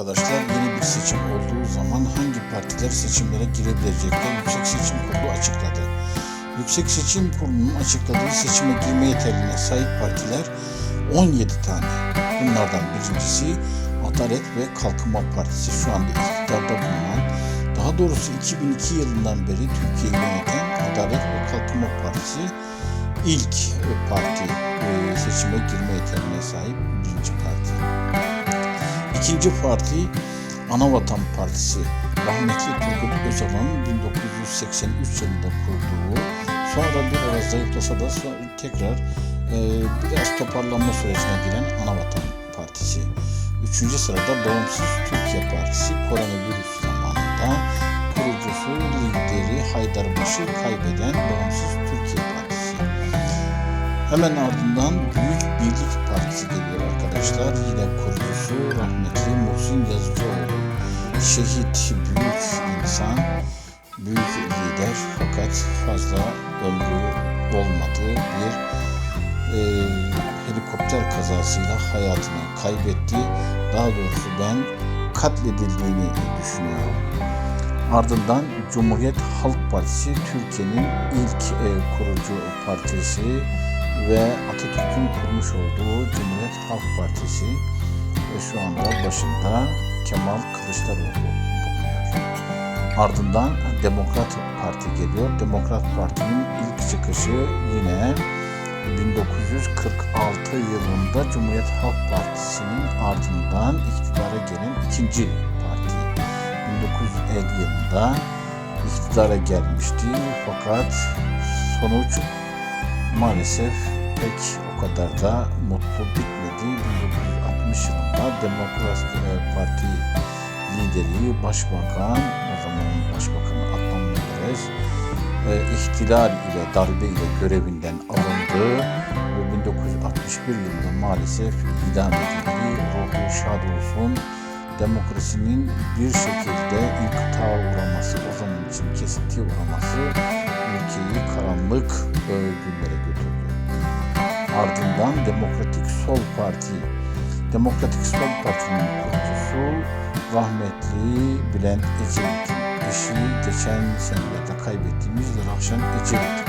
Arkadaşlar yeni bir seçim olduğu zaman hangi partiler seçimlere girebilecekler Yüksek Seçim Kurulu açıkladı. Yüksek Seçim Kurulu'nun açıkladığı seçime girme yeterliğine sahip partiler 17 tane. Bunlardan birincisi Adalet ve Kalkınma Partisi şu anda iktidarda bulunan, daha doğrusu 2002 yılından beri Türkiye'yi yöneten Adalet ve Kalkınma Partisi ilk e, parti e, seçime girme yeterliğine sahip birinci parti. İkinci parti Anavatan Partisi rahmetli Turgut Özal'ın 1983 yılında kurduğu sonra bir ara zayıflasa da tekrar e, biraz toparlanma sürecine giren Anavatan Partisi. Üçüncü sırada Bağımsız Türkiye Partisi koronavirüs zamanında kurucusu lideri Haydarbaş'ı kaybeden Bağımsız Türkiye. Hemen ardından Büyük Birlik Partisi geliyor arkadaşlar. Yine kurucusu rahmetli Muhsin Yazıcıoğlu. Şehit, büyük insan, büyük lider fakat fazla ömrü olmadığı bir e, helikopter kazasıyla hayatını kaybetti. Daha doğrusu ben katledildiğini düşünüyorum. Ardından Cumhuriyet Halk Partisi Türkiye'nin ilk e, kurucu partisi ve Atatürk'ün kurmuş olduğu Cumhuriyet Halk Partisi ve şu anda başında Kemal Kılıçdaroğlu bulunuyor. Ardından Demokrat Parti geliyor. Demokrat Parti'nin ilk çıkışı yine 1946 yılında Cumhuriyet Halk Partisi'nin ardından iktidara gelen ikinci parti. 1950 yılında iktidara gelmişti fakat sonuç maalesef pek o kadar da mutlu bitmedi. 1960 yılında Demokrat e, Parti lideri Başbakan, o zamanın Başbakanı Adnan Menderes e, ihtilal ile darbe ile görevinden alındı ve 1961 yılında maalesef idam edildi. Ruhu şad olsun. Demokrasinin bir şekilde inkıtağa uğraması, o zaman için kesintiye uğraması ülkeyi karanlık e, günlere götürdü. Ardından Demokratik Sol Parti, Demokratik Sol Parti'nin kurucusu rahmetli Bülent Ecevit'in eşi geçen senelerde kaybettiğimiz Rahşan Ecevit.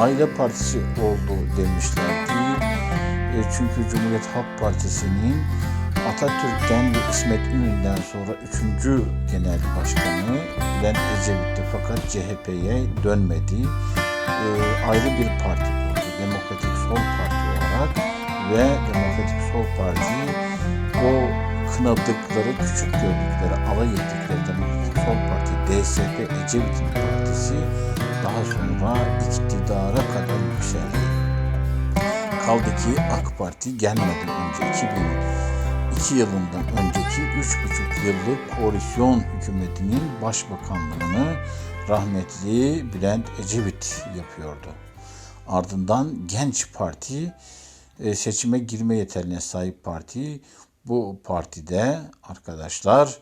Aile Partisi oldu demişlerdi. E, çünkü Cumhuriyet Halk Partisi'nin Atatürk'ten ve İsmet İnönü'nden sonra 3. Genel Başkanı Bülent Ecevit'ti fakat CHP'ye dönmedi. E, ayrı bir parti ve Demokratik Sol Parti o kınadıkları, küçük gördükleri, alay ettikleri Demokratik Sol Parti, DSP, Ecevit'in partisi daha sonra iktidara kadar yükseldi. Kaldı ki AK Parti gelmeden önce 2002 yılından önceki 3,5 yıllık koalisyon hükümetinin başbakanlığını rahmetli Bülent Ecevit yapıyordu. Ardından Genç Parti seçime girme yeterliğine sahip parti. Bu partide arkadaşlar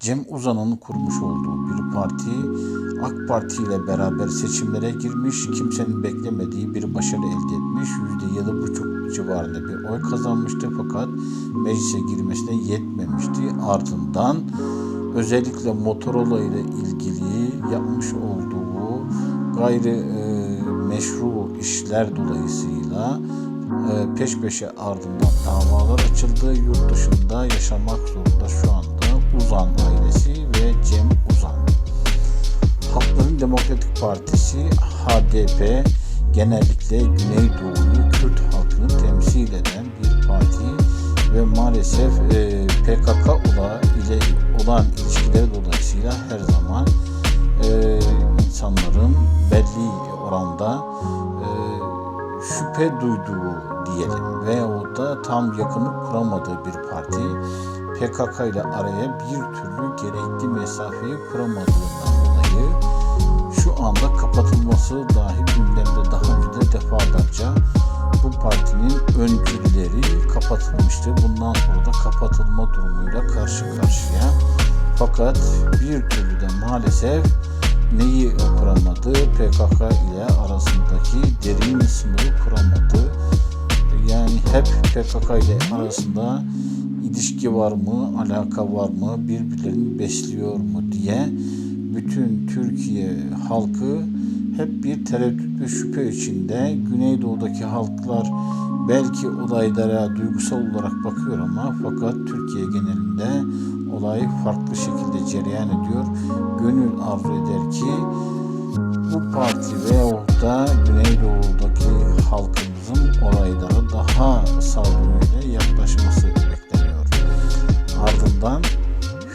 Cem Uzan'ın kurmuş olduğu bir parti AK Parti ile beraber seçimlere girmiş, kimsenin beklemediği bir başarı elde etmiş. %7,5 civarında bir oy kazanmıştı fakat meclise girmesine yetmemişti. Ardından özellikle Motorola ile ilgili yapmış olduğu gayri e, meşru işler dolayısıyla e, peş peşe ardından davalar açıldı. Yurt dışında yaşamak zorunda şu anda Uzan ailesi ve Cem Uzan. Halkların Demokratik Partisi HDP genellikle Güneydoğu'yu Kürt halkını temsil eden bir parti ve maalesef e, PKK ile olan ilişkileri dolayısıyla her zaman e, insanların belli oranda e, şüphe duyduğu diyelim veyahut da tam yakınlık kuramadığı bir parti PKK ile araya bir türlü gerekli mesafeyi kuramadığından dolayı şu anda kapatılması dahi gündemde daha önce de defalarca bu partinin öncülleri kapatılmıştı. Bundan sonra da kapatılma durumuyla karşı karşıya. Fakat bir türlü de maalesef neyi kuramadı? PKK ile arasındaki derin sınırı kuramadı. Yani hep PKK ile arasında ilişki var mı, alaka var mı, birbirlerini besliyor mu diye bütün Türkiye halkı hep bir tereddüt ve şüphe içinde. Güneydoğu'daki halklar belki olaylara duygusal olarak bakıyor ama fakat Türkiye genelinde olay farklı şekilde cereyan ediyor. Gönül arzu eder ki bu parti veyahut da Güneydoğu'daki halkımızın olaylara daha sağduyuyla yaklaşması bekleniyor. Ardından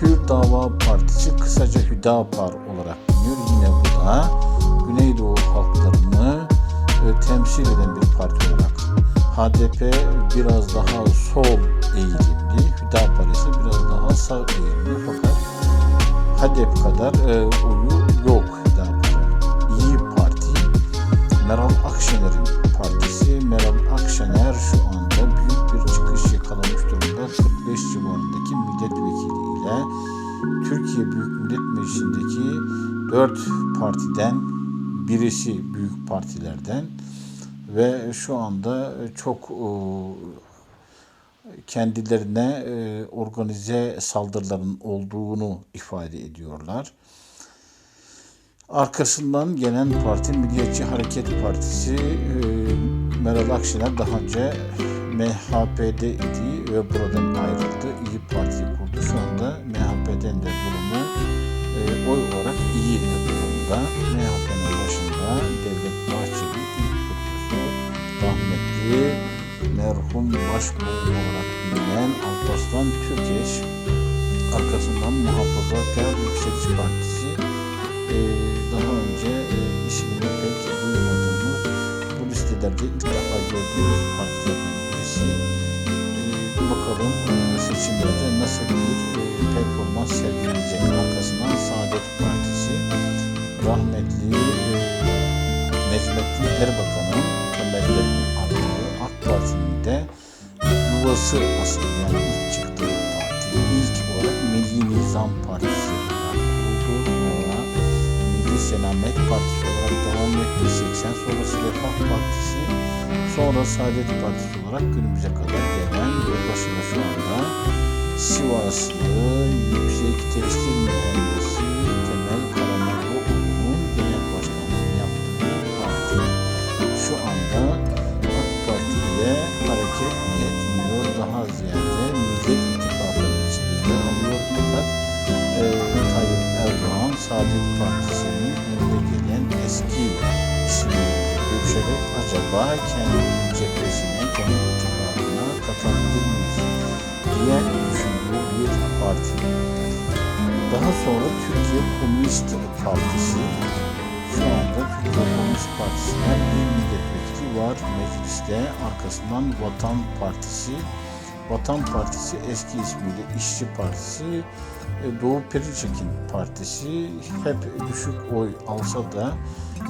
Hür Dava Partisi kısaca Hüdapar olarak biliniyor. Yine bu da Güneydoğu halklarını e, temsil eden bir parti olarak. HDP biraz daha sol eğilimli, Hüdapar ise biraz daha sağ eğilimli fakat HDP kadar e, oyu yok Hüdapar'ın. İyi Parti, Meral Akşener'in partisi. Meral Akşener şu anda büyük bir çıkış yakalamış durumda. 45 civarındaki milletvekiliyle Türkiye Büyük Millet Meclisi'ndeki 4 partiden birisi büyük partilerden ve şu anda çok e, kendilerine e, organize saldırıların olduğunu ifade ediyorlar. Arkasından gelen parti Milliyetçi Hareket Partisi e, Meral Akşener daha önce MHP'de idi ve buradan ayrıldı. İyi Parti kurdu. Şu anda MHP'den de durumu e, oy olarak iyi durumda. MHP'nin başında Devlet Bahçeli ilk kurucusu rahmetli merhum başbuğ olarak bilinen Alparslan Türkeş arkasından Muhafazakar Yükseliş Partisi e, daha önce e, ismini pek duymadığımız bu listelerde ilk defa gördüğümüz partilerden birisi. E, bakalım e, seçimlerde nasıl bir e, performans sergileyecek. Arkasından Saadet Partisi rahmetli e, Necmettin Erbakan'ın temellerini attığı AK Parti'nin de yuvası asıl yani ilk çıktığı parti. İlk olarak Milli Nizam Partisi Selamet Partisi olarak devam etti. 80 sonrası Refah Partisi. Sonra Saadet Partisi olarak günümüze kadar gelen başında şu anda Sivaslı Yüksek Tekstil Mühendisi acaba kendi cephesine, kendi ittifakına katabilir miyiz diye düşündüğü bir parti. Daha sonra Türkiye Komünist Partisi şu anda Türkiye Komünist Partisi'nden bir milletvekili var mecliste. Arkasından Vatan Partisi. Vatan Partisi eski ismiyle İşçi Partisi, e, Doğu Perinçek'in partisi hep düşük oy alsa da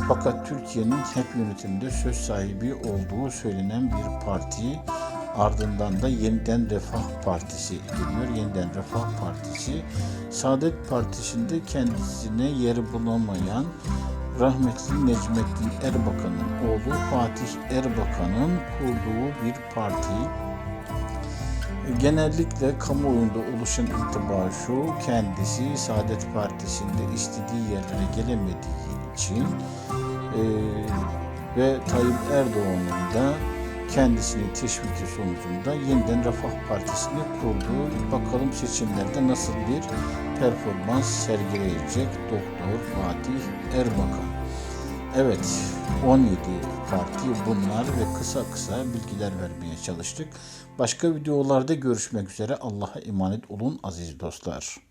fakat Türkiye'nin hep yönetimde söz sahibi olduğu söylenen bir parti. Ardından da Yeniden Refah Partisi geliyor. Yeniden Refah Partisi Saadet Partisi'nde kendisine yer bulamayan rahmetli Necmettin Erbakan'ın oğlu Fatih Erbakan'ın kurduğu bir parti. Genellikle kamuoyunda oluşan intiba şu, kendisi Saadet Partisi'nde istediği yerlere gelemediği için e, ve Tayyip Erdoğan'ın da kendisini teşviki sonucunda yeniden Refah Partisi'ni kurdu. Bakalım seçimlerde nasıl bir performans sergileyecek Doktor Fatih Erbakan. Evet, 17 parti bunlar ve kısa kısa bilgiler vermeye çalıştık. Başka videolarda görüşmek üzere. Allah'a emanet olun aziz dostlar.